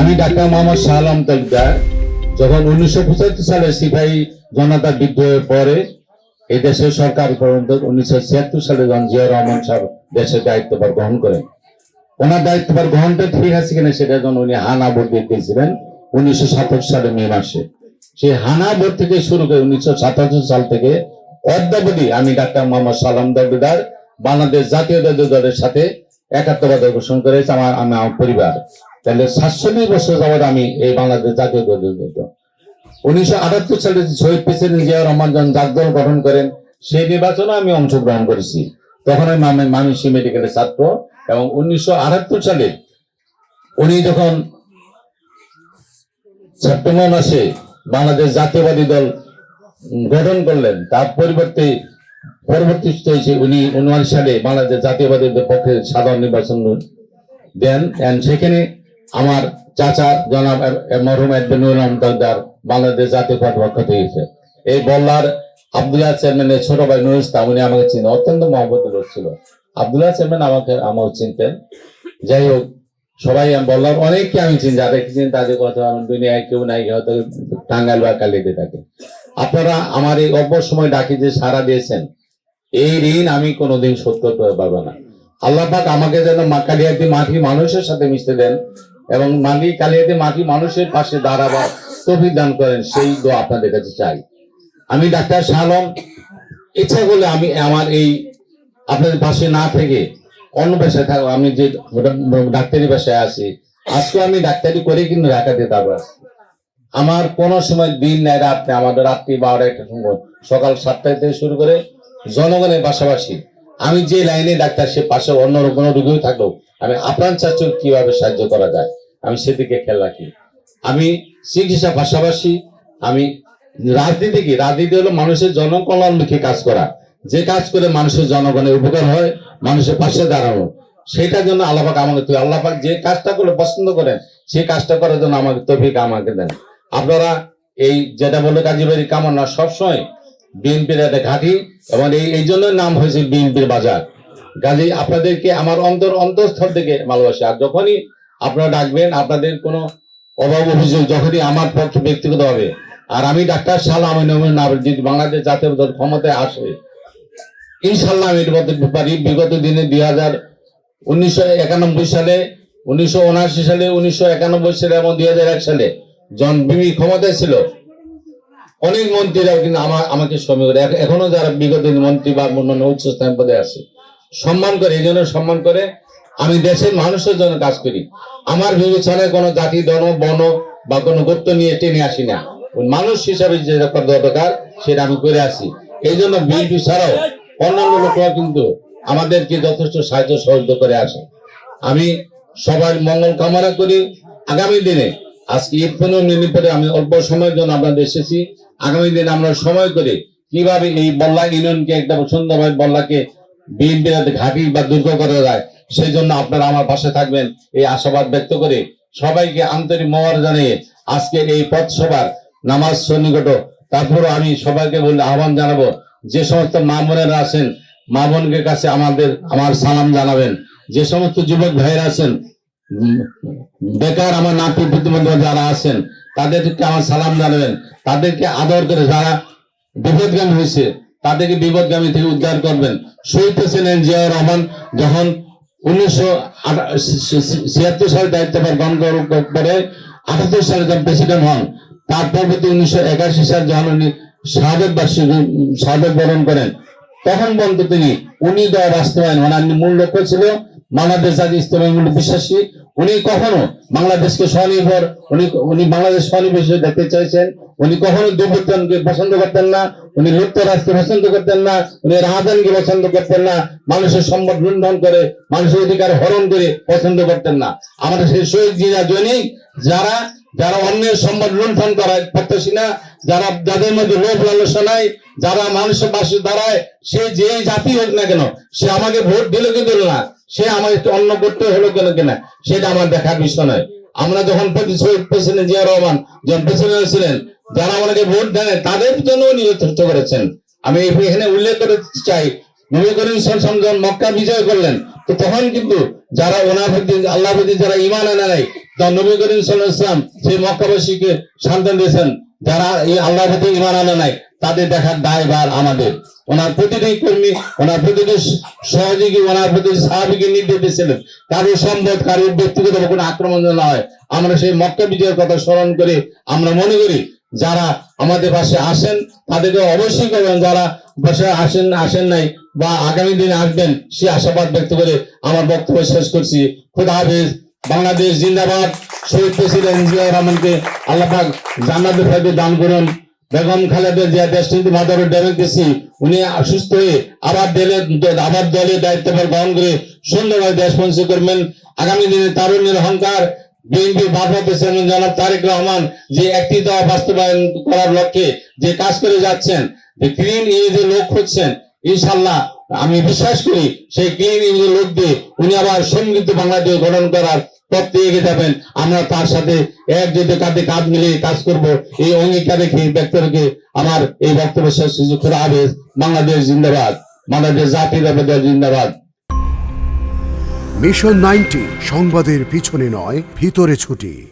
আমি ডাক্তার মোহাম্মদ শাহ আলম তালুকদার যখন উনিশশো পঁচাত্তর সালে সিপাহী জনতা বিদ্রোহের পরে এই দেশের সরকার পর্যন্ত উনিশশো ছিয়াত্তর সালে যখন জিয়া রহমান সাহেব দেশের দায়িত্বভার গ্রহণ করেন। ওনার দায়িত্বভার গ্রহণটা ঠিক আছে কিনা সেটা যখন উনি হানা ভোট দিতেছিলেন উনিশশো সাতাশ সালে মে মাসে। সেই হানা ভোট থেকে শুরু করে উনিশশো সাতাত্তর সাল থেকে অদ্যাবধি আমি ডাক্তার মোহাম্মদ সালাম দাবিদার বাংলাদেশ জাতীয় দলের সাথে একাত্মবাদ ঘোষণা করেছে, আমার আমি আমার পরিবার। তাহলে সাতচল্লিশ বছর যাবৎ আমি এই বাংলাদেশ জাতীয় দল উনিশশো আটাত্তর সালে শহীদ প্রেসিডেন্ট জিয়া রহমান জাগদল গঠন করেন, সেই নির্বাচনে আমি অংশগ্রহণ করেছি। তখন আমি মানসী মেডিকেলের ছাত্র এবং উনিশশো আটাত্তর সালে উনি যখন সেপ্টেম্বর মাসে বাংলাদেশ জাতীয়বাদী দল গঠন করলেন, তার পরিবর্তে পরবর্তী স্টেজে উনি উনআশি সালে বাংলাদেশ জাতীয়বাদী দলের পক্ষে সাধারণ নির্বাচন দেন। সেখানে আমার চাচা জনাব মরহুম আমদার বাংলাদেশ জাতীয় পার্টি পক্ষ থেকে এই বল্লার আব্দুল্লাহ চেয়ারম্যানের ছোট ভাই নুর ইসলাম, উনি আমাকে চিনেন। অত্যন্ত মহব্বত লোক ছিল। আব্দুল্লাহ চেয়ারম্যান আমাকে আমাকে চিনতেন। যাই হোক, সবাই আমি বললাম অনেককে আমি চিনি যাদেরকে চিনি তাদের কথা আমার দুনিয়ায় কেউ নাই হয়তো টাঙ্গাইল বা কালিতে থাকে। আপনারা আমার এই অল্প সময় ডাকি যে সারা দিয়েছেন, এই ঋণ আমি কোনোদিন শোধ করতে পারব না। আল্লাহ পাক আমাকে যেন মা কালিয়াতি মাটি মানুষের সাথে মিশতে দেন। এবং মাগি কালিয়াতে মাটি মানুষের পাশে দাঁড়াবার তৌফিক দান করেন, সেই দোয়া আপনাদের কাছে চাই আমি ডাক্তার শালম, ইচ্ছা করলে আমি আমার এই আপনাদের পাশে না থেকে অন্য পেশায় থাকব আমি যে ডাক্তারি পেশায় আছি, আজকে আমি ডাক্তারি করে কিন্তু তারপর আসি। আমার কোনো সময় দিন নাই, রাত নেই আমাদের রাত্রি বারোটা একটা সময়, সকাল সাতটায় থেকে শুরু করে জনগণের পাশাপাশি আমি যে লাইনে ডাক্তার সে পাশে অন্য কোনো রোগীও থাকলেও আমি আপনার চাচুর কীভাবে সাহায্য করা যায়, আমি সেদিকে খেয়াল রাখি। আমি চিকিৎসা পাশাপাশি আমি রাজনীতি কি? রাজনীতি হলো মানুষের জনকল্যাণমুখী কাজ করা। যে কাজ করে মানুষের জনগণের উপকার হয়, মানুষের পাশে দাঁড়ানো। সেটার জন্য আল্লাপাক আমাকে তুই আল্লাপাক যে কাজটা করে পছন্দ করেন, সেই কাজটা করার জন্য আমাকে তফিক আমাকে দেন। আপনারা এই যেটা বলে কাজীবাড়ি কামনা, সবসময় বিএনপির একটা ঘাঁটি, এবং এই এই জন্য নাম হয়েছে বিএনপির বাজার। কাজে আপনাদেরকে আমার অন্তর অন্তঃস্থল থেকে ভালোবাসি। আর যখনই আপনারা ডাকবেন, আপনাদের কোনো অভাব অভিযোগ যখনই আমার পক্ষে ব্যক্তিগত হবে। আর আমি ডাক্তার সাল আমি নমিন যদি বাংলাদেশ জাতীয় দল ক্ষমতায় আসে ইনশাল্লাহ আমি পারি, বিগত দিনে দুই হাজার উনিশশো একানব্বই সালে, উনিশশো উনআশি সালে, উনিশশো একানব্বই সালে এবং দুই হাজার এক সালে জন ক্ষমতায় ছিল। অনেক মন্ত্রীরাও কিন্তু আমার আমাকে সময় করে। এখ- এখনও যারা বিগত মন্ত্রী বা অন্যান্য উচ্চ স্থান পদে আছে সম্মান করে, এই জন্য সম্মান করে আমি দেশের মানুষের জন্য কাজ করি। আমার বিবেচনায় কোনো জাতি, ধর্ম, বর্ণ বা কোনো গোত্র নিয়ে টেনে আসি না। মানুষ হিসাবে যে করা দরকার, সেটা আমি করে আসি। এই জন্য বিএনপি ছাড়াও অন্যান্য লোকরা কিন্তু আমাদেরকে যথেষ্ট সাহায্য সহযোগিতা করে আসে। আমি সবার মঙ্গল কামনা করি। আগামী দিনে, আজকে ঈদ পনেরো পরে আমি অল্প সময়ের জন্য আপনাদের এসেছি। আগামী দিনে আমরা সময় করে কীভাবে এই বল্লা ইউনিয়নকে, একটা সুন্দরভাবে বল্লাকে বিএনপির ঘাঁটি বা দুর্গ করা যায় সেই জন্য আপনারা আমার পাশে থাকবেন। এই আশাবাদ ব্যক্ত করে সবাইকে আন্তরিক মহর জানিয়ে আজকে এই পথ সভার নামাজ সন্নিকট। তারপরও আমি সবাইকে বলে, আহ্বান জানাব, যে সমস্ত মা বোনেরা আছেন, মা বোনকে কাছে আমাদের, আমার সালাম জানাবেন। যে সমস্ত যুবক ভাইয়েরা আছেন, বেকার আমার নাতি প্রতিবন্ধী যারা আছেন, তাদেরকে আমার সালাম জানাবেন। তাদেরকে আদর করে যারা বিপদগামী হয়েছে তাদেরকে বিপদগামী থেকে উদ্ধার করবেন। শহীদ প্রেসিডেন্ট জিয়াউর রহমান যখন উনিশশো ছিয়াত্তর সালে দায়িত্ব পালন গ্রহণ করার আঠাত্তর সালে যখন প্রেসিডেন্ট হন, তার পরবর্তী উনিশশো একাশি সালে যখন উনি শাহাদত বার্ষিক বরণ করেন, তখন পর্যন্ত তিনি উনি দেওয়া বাস্তবায়ন আর মূল লক্ষ্য ছিল বাংলাদেশ জাতি ইসলামী মূল্য বিশ্বাসী উনি কখনো বাংলাদেশকে স্বনির্ভর, উনি উনি বাংলাদেশ স্বনির্ভর হিসেবে দেখতে চাইছেন, উনি কখনো দুর্বৃত্তকে পছন্দ করতেন না, উনি লুপ্তরাজকে পছন্দ করতেন না, উনি রাহাজানকে পছন্দ করতেন না, মানুষের সম্পদ লুণ্ঠন করে, মানুষের অধিকার হরণ করে পছন্দ করতেন না। আমাদের সেই শহীদ জিনা জৈনিক, যারা যারা অন্যের সম্পদ লুণ্ঠন করায় পারতেছি না, যারা যাদের মধ্যে লোভ লালসা নাই, যারা মানুষের পাশে দাঁড়ায়, সে যে জাতি হোক না কেন, সে আমাকে ভোট দিল কি দিল না। সে আমাকে একটু অন্য করতে হলো কেন কিনা, সেটা আমার দেখার বিষয় নয়। আমরা যখন প্রেসিডেন্ট জিয়া রহমান যখন প্রেসিডেন্ট ছিলেন, যারা আমাকে ভোট দেন তাদের জন্য উনি করেছেন। আমি এখানে উল্লেখ করতে চাই মক্কা বিজয় করলেন, তো তখন কিন্তু যারা ওনার আল্লাহ যারা ইমান আনে নাই, তখন নবী করিম সাল্লাহ ইসলাম সেই মক্কাবাসীকে সান্ত্বনা দিয়েছেন। যারা এই আল্লাহ ইমান আনে নাই, তাদের দেখার দায়ভার আমাদের। ওনার প্রতিটি কর্মী, ওনার প্রতিটি সহযোগী, ওনার প্রতিটি সাহাবিকে নির্দেশ দিয়েছিলেন। কারোর সম্পদ, কারোর ব্যক্তিগত কোনো আক্রমণ না হয়, আমরা সেই মক্কা বিজয়ের কথা স্মরণ করে। আমরা মনে করি, যারা আমাদের পাশে আসেন তাদেরকে অবশ্যই করবেন। যারা পাশে আসেন আসেন নাই বা আগামী দিনে আসবেন সে আশাবাদ ব্যক্ত করে আমার বক্তব্য শেষ করছি। খুদা হাফিজ। বাংলাদেশ জিন্দাবাদ। শহীদ প্রেসিডেন্ট জিয়া রহমানকে আল্লাহ ফায়দে দান করুন। বেগম খালেদা জিয়া দেশনীতি মাদারের ডেমোক্রেসি উনি অসুস্থ হয়ে আবার দলে আবার দলে দায়িত্বভার গ্রহণ করে সুন্দরভাবে দেশ পরিচালনা করবেন। আগামী দিনে তারুণ্যের অহংকার, বিএনপি ভারপ্রাপ্ত চেয়ারম্যান জনাব তারেক রহমান যে একটি দেওয়া বাস্তবায়ন করার লক্ষ্যে যে কাজ করে যাচ্ছেন, যে ক্লিন ইমেজের লোক হচ্ছেন ইনশাল্লাহ আমি বিশ্বাস করি সেই ক্লিন ইমেজের লোক দিয়ে উনি আবার সমৃদ্ধ বাংলাদেশ গঠন করার পথে যাবেন। আমরা তার সাথে এক যদি কাঁধে কাঁধ মিলিয়ে কাজ করব। এই অঙ্গীকার রেখে ব্যক্ত রেখে আমার এই বক্তব্য শেষ খুদা হাফেজ। বাংলাদেশ জিন্দাবাদ। বাংলাদেশ জাতির জিন্দাবাদ। মিশন নাইনটি সংবাদের পিছনে নয়, ভিতরে ছুটি।